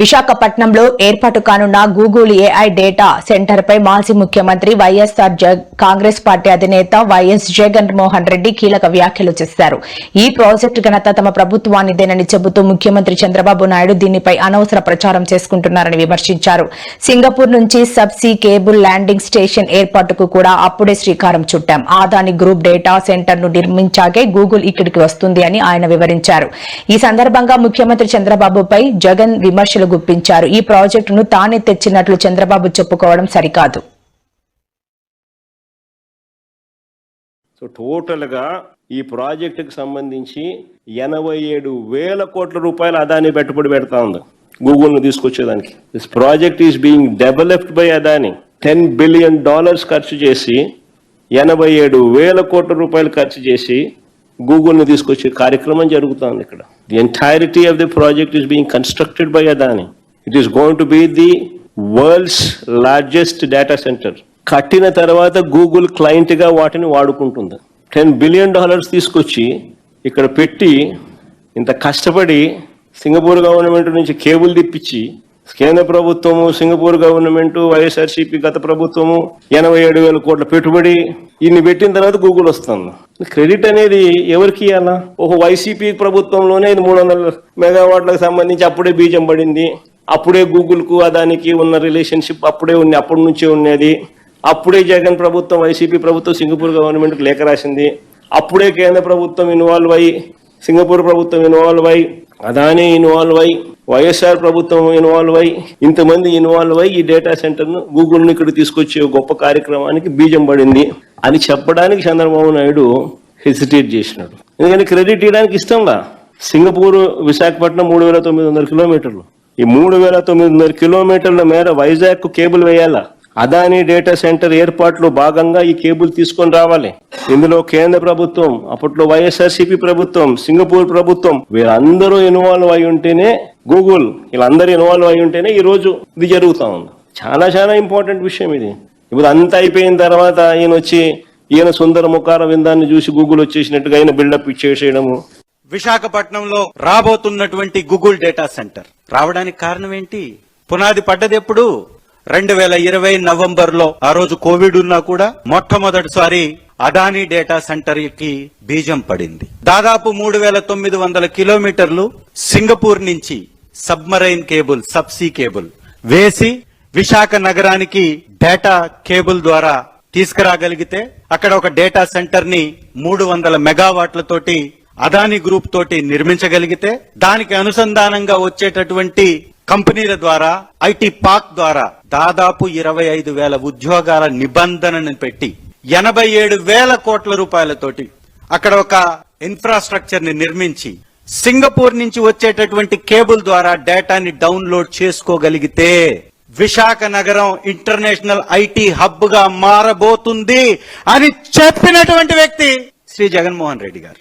విశాఖపట్నంలో ఏర్పాటు కానున్న గూగుల్ ఏఐ డేటా సెంటర్ పై మాజీ ముఖ్యమంత్రి వైఎస్ఆర్ కాంగ్రెస్ పార్టీ అధినేత వైఎస్ జగన్ మోహన్ రెడ్డి కీలక వ్యాఖ్యలు చేశారు. ఈ ప్రాజెక్టు ఘనత తమ ప్రభుత్వానిదేనని చెబుతూ ముఖ్యమంత్రి చంద్రబాబు నాయుడు దీనిపై అనవసర ప్రచారం చేసుకుంటున్నారని విమర్శించారు. సింగపూర్ నుంచి సబ్సీ కేబుల్ ల్యాండింగ్ స్టేషన్ ఏర్పాటుకు కూడా అప్పుడే శ్రీకారం చుట్టాం. ఆదాని గ్రూప్ డేటా సెంటర్ను నిర్మించాకే గూగుల్ ఇక్కడికి వస్తుంది అని ఆయన వివరించారు. ఈ సందర్భంగా ముఖ్యమంత్రి చంద్రబాబుపై జగన్ విమర్శలు గుప్పించారు. ఈ ప్రాజెక్టును తానే తెచ్చినట్లు చంద్రబాబు చెప్పుకోవడం సరికాదు. సో టోటల్గా ఈ ప్రాజెక్టుకు సంబంధించి ఎనభై ఏడు వేల కోట్ల రూపాయలు అదాని పెట్టుబడి పెడతా ఉంది గూగుల్ను తీసుకొచ్చేదానికి. This project is being developed by Adani ten billion dollars ఖర్చు చేసి ఎనభై ఏడు వేల కోట్ల రూపాయలు ఖర్చు చేసి గూగుల్ని తీసుకొచ్చే కార్యక్రమం జరుగుతుంది ఇక్కడ. The entirety of the project is being constructed by Adani it is going to be the world's largest data centre కట్టిన తర్వాత గూగుల్ క్లయింట్గా వాటిని వాడుకుంటుంది. టెన్ బిలియన్ డాలర్స్ తీసుకొచ్చి ఇక్కడ పెట్టి ఇంత కష్టపడి సింగపూర్ గవర్నమెంట్ నుంచి కేబుల్ తిప్పించి కేంద్ర ప్రభుత్వము సింగపూర్ గవర్నమెంట్ వైఎస్ఆర్సీపీ గత ప్రభుత్వము ఎనభై ఏడు వేల కోట్ల పెట్టుబడి ఇన్ని పెట్టిన తర్వాత గూగుల్ వస్తుంది. క్రెడిట్ అనేది ఎవరికి ఇవ్వాలా ఒక వైసీపీ ప్రభుత్వంలోనే ఇది మూడు వందల మెగావాట్లకు సంబంధించి అప్పుడే బీజం పడింది. అప్పుడే గూగుల్కు దానికి ఉన్న రిలేషన్షిప్ అప్పుడే ఉంది అప్పటి నుంచే ఉన్నది అప్పుడే జగన్ ప్రభుత్వం వైసీపీ ప్రభుత్వం సింగపూర్ గవర్నమెంట్కి లేఖ రాసింది. అప్పుడే కేంద్ర ప్రభుత్వం ఇన్వాల్వ్ అయ్యి సింగపూర్ ప్రభుత్వం ఇన్వాల్వ్ అయ్యి అదానే ఇన్వాల్వ్ అయ్యి వైఎస్ఆర్ ప్రభుత్వం ఇన్వాల్వ్ అయ్యి ఇంతమంది ఇన్వాల్వ్ అయ్యి ఈ డేటా సెంటర్ను గూగుల్ని ఇక్కడ తీసుకొచ్చే గొప్ప కార్యక్రమానికి బీజం పడింది అని చెప్పడానికి చంద్రబాబు నాయుడు హెసిటేట్ చేసినాడు. ఎందుకంటే క్రెడిట్ ఇవ్వడానికి ఇష్టంగా సింగపూర్ విశాఖపట్నం మూడు వేల తొమ్మిది వందల కిలోమీటర్లు. ఈ మూడు వేల తొమ్మిది వందల కిలోమీటర్ల మేర వైజాగ్ కేబుల్ వేయాలా? అదానీ డేటా సెంటర్ ఏర్పాట్లో భాగంగా ఈ కేబుల్ తీసుకొని రావాలి. ఇందులో కేంద్ర ప్రభుత్వం అప్పట్లో వైఎస్ఆర్సీపీ ప్రభుత్వం సింగపూర్ ప్రభుత్వం వీరందరూ ఇన్వాల్వ్ అయి ఉంటేనే గూగుల్ వీళ్ళందరూ ఇన్వాల్వ్ అయి ఉంటేనే ఈ రోజు ఇది జరుగుతా ఉంది. చాలా చాలా ఇంపార్టెంట్ విషయం ఇది. ఇప్పుడు అంతా అయిపోయిన తర్వాత ఈయన వచ్చి ఈయన సుందర ముఖార విందాన్ని చూసి గూగుల్ వచ్చేసినట్టుగా ఆయన బిల్డప్ ఇచ్చేసేయడము. విశాఖపట్నంలో రాబోతున్నటువంటి గూగుల్ డేటా సెంటర్. రావడానికి కారణం ఏంటి? పునాది పడ్డది ఎప్పుడు? రెండు వేల ఇరవై నవంబర్లో ఆ రోజు కోవిడ్ ఉన్నా కూడా మొట్టమొదటిసారి అదానీ డేటా సెంటర్కి బీజం పడింది. దాదాపు మూడు వేల తొమ్మిది వందల కిలోమీటర్లు సింగపూర్ నుంచి సబ్మరైన్ కేబుల్ సబ్సీ కేబుల్ వేసి విశాఖ నగరానికి డేటా కేబుల్ ద్వారా తీసుకురాగలిగితే అక్కడ ఒక డేటా సెంటర్ని మూడు వందల మెగావాట్లతోటి అదాని గ్రూప్ తోటి నిర్మించగలిగితే దానికి అనుసంధానంగా వచ్చేటటువంటి కంపెనీల ద్వారా ఐటీ పార్క్ ద్వారా దాదాపు ఇరవై ఐదు వేల ఉద్యోగాల నిబంధనను పెట్టి ఎనభై ఏడు వేల కోట్ల రూపాయలతోటి అక్కడ ఒక ఇన్ఫ్రాస్ట్రక్చర్ని నిర్మించి సింగపూర్ నుంచి వచ్చేటటువంటి కేబుల్ ద్వారా డేటాని డౌన్లోడ్ చేసుకోగలిగితే విశాఖ నగరం ఇంటర్నేషనల్ ఐటీ హబ్గా మారబోతుంది అని చెప్పినటువంటి వ్యక్తి శ్రీ జగన్మోహన్ రెడ్డి గారు.